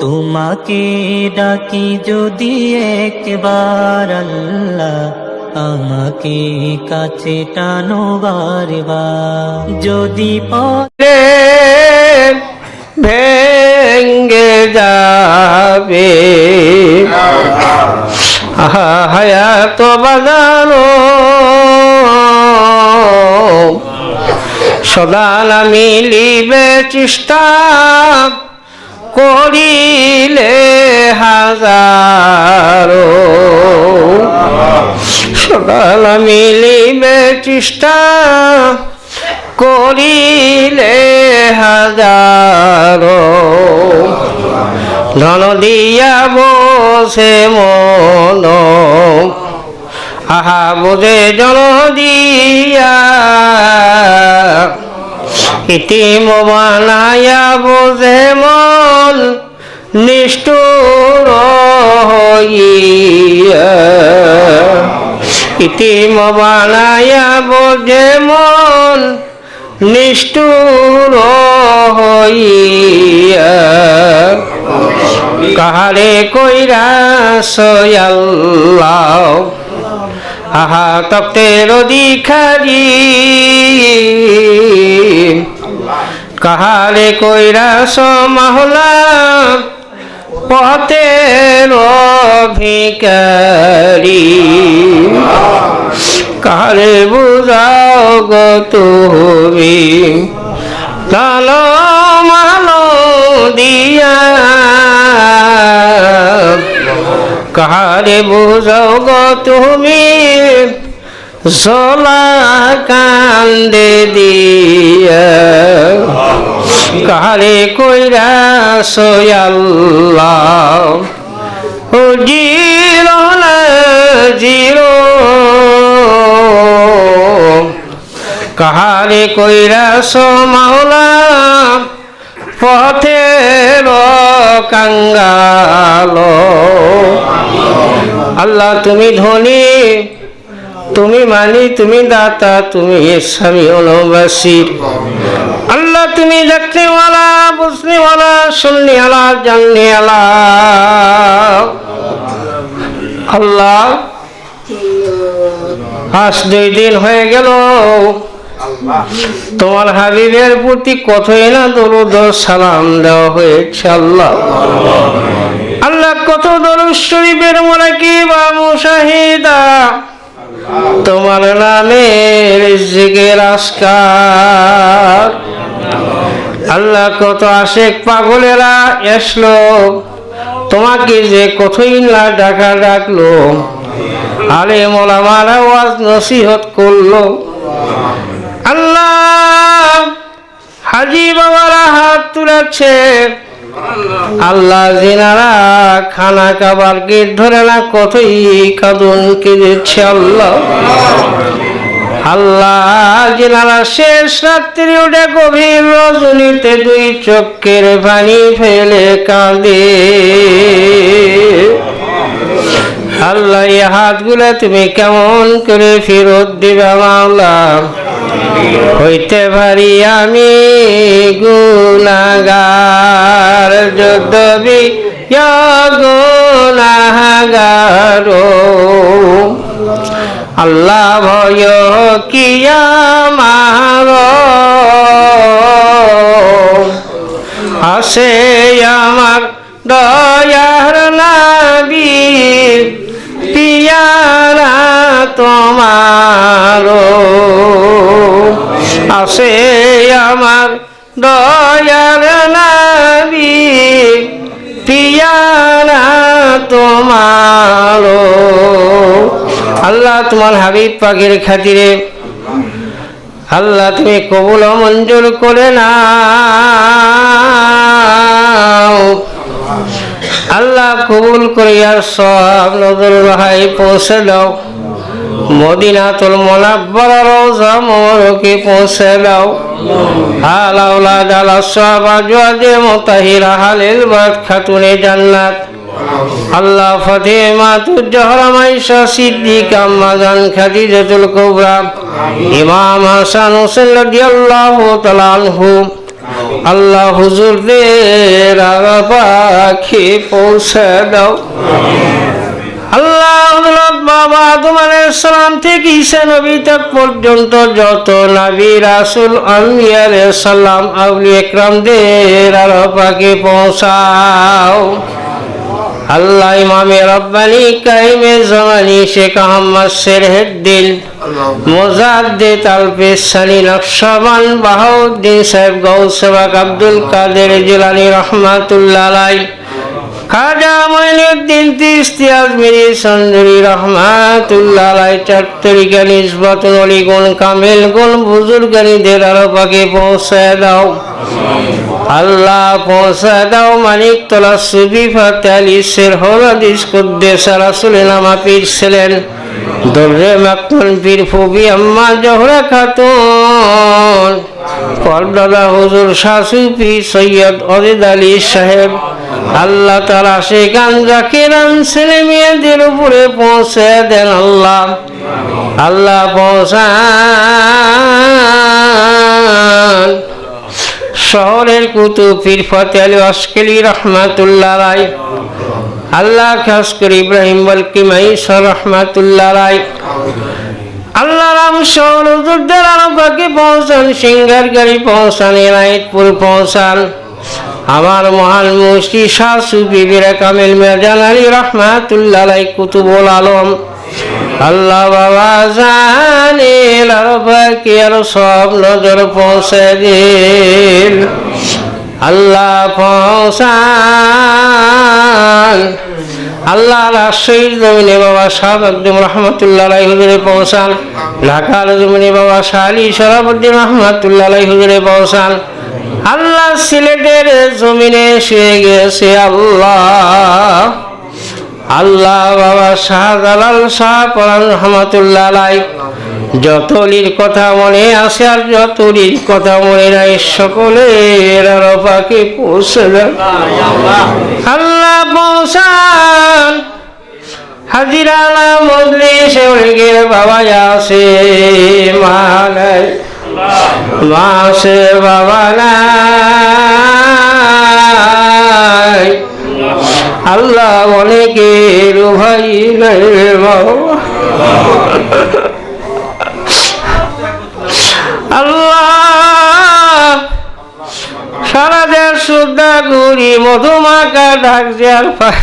তোমাকে ডাকি যদি একবার আল্লাহ আমাকে কাছে টানো বারবার। যদি পথ ভেঙ্গে যাবে হায়াত বাজানো সদাল মিলিবে চেষ্টা করিলে হাজারো। সদাল মিলিবে চেষ্টা করিলে হাজারো। ধন দিয়া বসে মন। আহা, বোঝে জন দিয়া ইতিম বানায়া বোঝে মন, নিষ্ঠুর ইতিম বানায়া বোঝে মন, নিষ্ঠুর কাহারে কইরা সয়াল্লাহ আহা তপ্তের অধিকারী। কাহারে কইরা সমাহলা, পথের ভিকারী কারে বুঝাও গো তুমি, লালো মালো দিয়া। কাহারে বুঝাও গো তুমি সোলা কান্দে দিয়া। কারে কইরা সোয়াল্লাহ ও জিরো না জিরো। কাহারে কইরা মাওলা? পথের কাঙ্গাল আল্লাহ, তুমি ধনী তুমি মানি, তুমি দাতা, তুমি স্বামী অনুবাসী। আল্লাহ, তুমি দেখনেওয়ালা বুঝনেওয়ালা শুননেওয়ালা জাননেওয়ালা। আল্লাহ, আজ দুই দিন হয়ে গেল। তোমার হাবিবের প্রতি কতই না দরুদ সালাম দেওয়া হয়েছে আল্লাহ। আল্লাহ, কত দরুদ শরীফের মনে কি বা মুশাহিদা। তোমার নামের জিগের আসকার আল্লাহ কত আশেক পাগলেরা এসলো। তোমাকে যে কতই না ডাকা ডাকলো। আলে মোলামারা ওয়াজ নসিহত করল। আল্লাহ হাজি বাবারা হাত তুলেছে। আল্লাহ জিনারা খানা খাবার গেট ধরে না, কতই কাদুন কেঁদেছে আল্লাহ। আল্লাহ জিনারা শেষ রাত্রি উঠে গভীর রজনীতে দুই চোখের পানি ফেলে কাঁদে। আল্লাহ, এই হাতগুলো তুমি কেমন করে ফেরত দিবে মাওলা হইতে পারি আমি গুনাগার যদ্যবি গুনাগার আল্লাহ ভয় কিয়া আসে আমার দয়ার আসে আমার দয়ার নাবি, পিয়ারা তোমার আল্লাহ তোমার হাবিব পাখির খাতিরে, আল্লাহ তুমি কবুল মঞ্জুর করে না আল্লাহ কবুল করিয়ার সব নজর রাহাই পৌঁছে দাও। মদিনাতুল মোনাব্বর রওজা মোবারকে পৌঁছে দাও। হাল আওলাদ আলা সব আজওয়াজে মুতাহিরা হালিল বাদ খাতুনে জান্নাত। আল্লাহ ফাতেমা তুজহরা মাইশা সিদ্দিক আম্মাজান খাদিজাতুল কুবরা। ইমাম হাসান হোসেন রাদিয়াল্লাহু তাআলা আনহু। আল্লাহ হুজুরদের আগা পাখি পৌঁছে দাও। আল্লাহ হযরত বাবা তোমার সালাম থেকে নবী তক পর্যন্ত যত নবী রাসূল আম্বিয়া সালাম আউলি একরামদের আরও পাকে পৌঁছাও। আল্লাহ ইমামে রব্বানি কাইমে জমানি শেখ আহমদ সেরহেদ্দিন মোজাদ্দেদ আলপেসানি নকশাবান বাহাউদ্দিন সাহেব গৌসেবাক আব্দুল কাদের জিলানি রহমাতুল্লাহ আলাই খাজা মঈনুদ্দিন তিস্তি আজমিরি সঞ্জুরি রহমাতুল্লাহ আলাই চার তরিকা নিসবত অলি গুণ কামেল গুণ বুজুর্গানিদের আরও পাকে পৌঁছায় দাও। আল্লাহ পৌঁছা দাও মানিক তোলা সুবি ফাতে আলী শের হলাদিস কুদ্দেশ নামা পীর ছিলেন। দর্রে মাকতুন পীর ফুবি আম্মা জহরা খাতুন। পরদাদা হুজুর শাসু পীর সৈয়দ অজিদ আলী সাহেব আল্লাহ তারা সেখান জাকিরান ছেলে মেয়েদের উপরে পৌঁছে দেন আল্লাহ। আল্লাহ পৌঁছান। শহরের কুতুব পীর ফতে আলী অস্কেলি রহমাতুল্লাহ রায় আল্লাহ খাস করে ইব্রাহিম বলকি মাইসর রহমাতুল্লাহ রায় আল্লাহ রাম শহর আরবাকে পৌঁছান, সিঙ্গার গাড়ি পৌঁছান, এনায়েতপুর পৌঁছান। আমার মহান মুস্তি শাহ সুফি বীরা কামিল মেজান আলী রহমাতুল্লাহ কুতুবুল আলম। আল্লাহ বাবা জানে লারবাকে আর সব নজর পৌঁছে দিন। আল্লাহ পৌঁছান। আল্লাহ রাজশাহীর জমিনে বাবা সাহেব একদম রহমতুল্লাহ হুজুরে পৌঁছান। ঢাকার জমিনে বাবা শাহ আলী সরাবুদ্দিন রহমতুল্লাহ হুজুরে পৌঁছান। আল্লাহ সিলেটের জমিনে শুয়ে গেছে আল্লাহ। আল্লাহ বাবা শাহজালাল শাহ পরান রহমতুল্লাহ যতলির কথা মনে আছে আর যতলির কথা মনে নাই, সকলের আরও পাখি পৌঁছে দেন। আল্লাহ পৌঁছান। হাজিরালা মজলি শেওড়িগের বাবা আছে মালাই মাসে বাবা নাই। আল্লাহ অনেকের ভাই বাবা। আল্লাহ, সারা দেশ সুদ্ধা ঘুরি মধুমাকা ঢাক আর পাই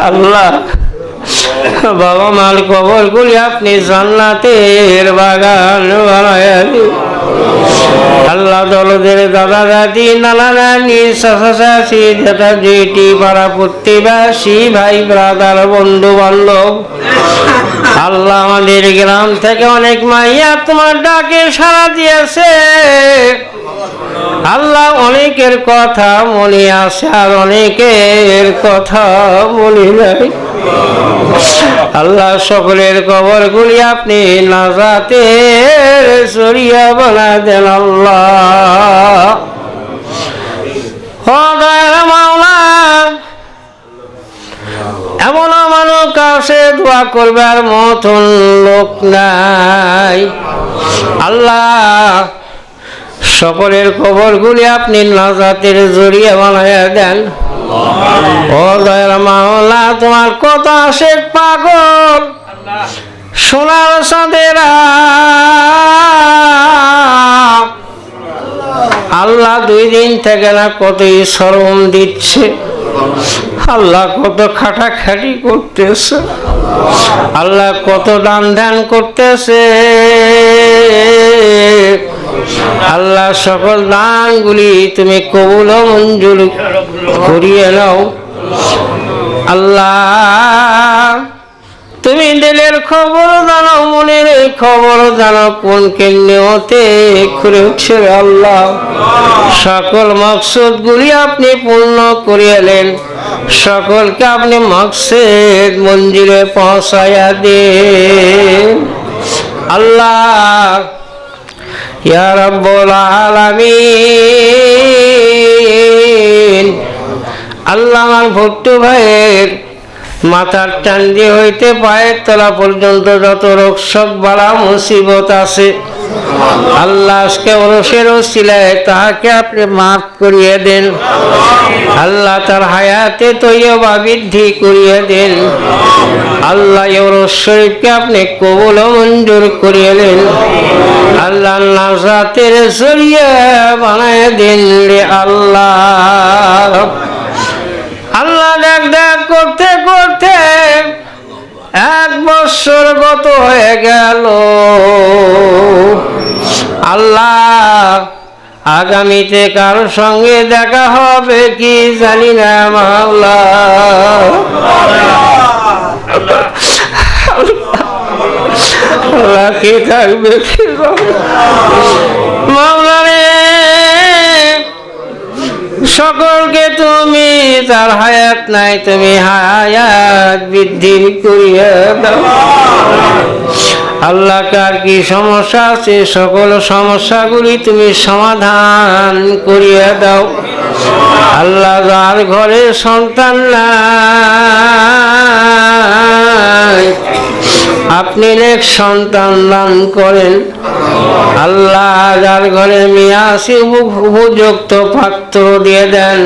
আল্লাহ বাবা মাল কবর গুলি আপনি জান্নাতের বাগান বানায় আল্লাহ দলদের দাদা দাদি, নানা নানি, চাচি দাদা জেঠি, পাড়া প্রতিবাসী ভাই ব্রাদার, বন্ধু বান্ধব। আল্লাহ আমাদের গ্রাম থেকে অনেক মাইয়া তোমার ডাকে সাড়া দিয়েছে। আল্লাহ অনেকের কথা মনে আছে আর অনেকের কথা মনে নাই। আল্লাহ সকলের কবর গুলি আপনি নাজাতের সরিয়া বলা দেন আল্লাহ। এমন মানুষ কাছে দোয়া করবার মতন লোক নাই। আল্লাহ সকলের খবরগুলি আপনি নাজাতের জড়িয়ে বানাইয়া দেন। ও দয়াল মাওলা তোমার কত আসে পাগল। সোনার সাঁদেরা আল্লাহ দুই দিন থেকে না কতই শরম দিচ্ছে। আল্লাহ কত খাটাখাটি করতেছে। আল্লাহ কত দান ধ্যান করতেছে। আল্লাহ সকল দানগুলি তুমি কবুল মঞ্জুর করিয়ে নাও। আল্লাহ, তুমি দিলের খবর জানো মনের খবর জানো কোন করে উঠছে আল্লাহ। সকল মকসুদ গুলি আপনি পূর্ণ করিয়ালেন সকলকে আপনি মকসেদ মঞ্জিরে পৌঁছাইয়া দেন আল্লাহ ইয়া রব্বুল আলামিন। আল্লাহ আমার ভট্টু ভাইয়ের মাথার চান্দি হইতে পায়ের তলা পর্যন্ত যত রোগশোক বাড়া মুসিবত আছে। আল্লাহ আজকে ওরসের ওসিলায় তাহাকে আপনি মাফ করিয়ে দেন। আল্লাহ তার হায়াতে তৈবা বৃদ্ধি করিয়ে দেন। আল্লাহ শরীফকে আপনি কবুল মঞ্জুর করিয়ে দেন। আল্লাহ নাজাতের জরিয়া বানায় দিন আল্লাহ। আল্লাহ, দেখ দেখ, করতে করতে এক বছর গত হয়ে গেল। আল্লাহ, আগামীতে কারোর সঙ্গে দেখা হবে কি জানি না মাওলা আল্লাহ থাকবে কি মাওলা রে সকলকে তুমি তার হায়াত নাই, তুমি হায়াত বৃদ্ধি করিয়া দাও। আল্লাহ কার কি সমস্যা আছে? সকল সমস্যাগুলি তুমি সমাধান করিয়া দাও। আল্লাহ যার ঘরে সন্তান নাই আপনি এক সন্তান দান করেন। আল্লাহ যার ঘরে মেয়ে আসি উপযুক্ত পাত্র দিয়ে দেন।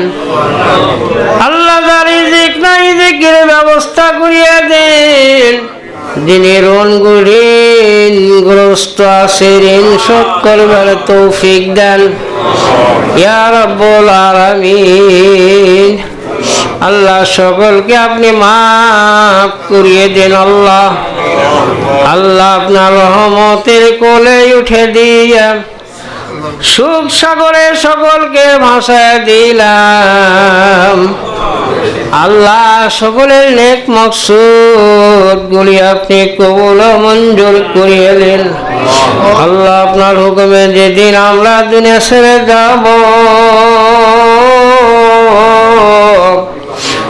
আল্লাহ যার ইজিক না ইজিকের ব্যবস্থা করিয়ে দেন। দিনের ঋণ গ্রস্ত আছে, ঋণ শোধ করবার তৌফিক দেন। ইয়া রব্বুল আলামিন। আল্লাহ সকলকে আপনি মাফ করিয়ে দেন, আল্লাহ। আল্লাহ আপনার রহমতের কোলে উঠে দিয়া সুখ সাগরে সকলকে দিলাম। আল্লাহ সকলের নেক মকসুদ গুলি আপনি কবুল মঞ্জুর করিয়ে দিন। আল্লাহ আপনার হুকুমে যেদিন আমরা দুনিয়া ছেড়ে যাব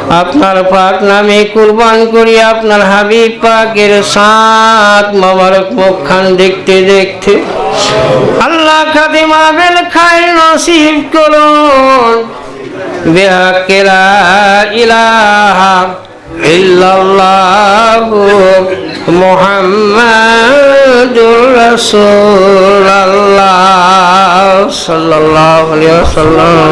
আপনার পাক নামে কুরবান করি, আপনার হাবিব পাকের সাত মোবারক মুখখান দেখতে দেখতে। আল্লাহ খাদিমা বেল খাই নসিব করুন। বেহাকেরা ইলাহা ইল্লাল্লাহু মুহাম্মাদুর রাসূলুল্লাহ সাল্লাল্লাহু আলাইহি ওয়াসাল্লাম।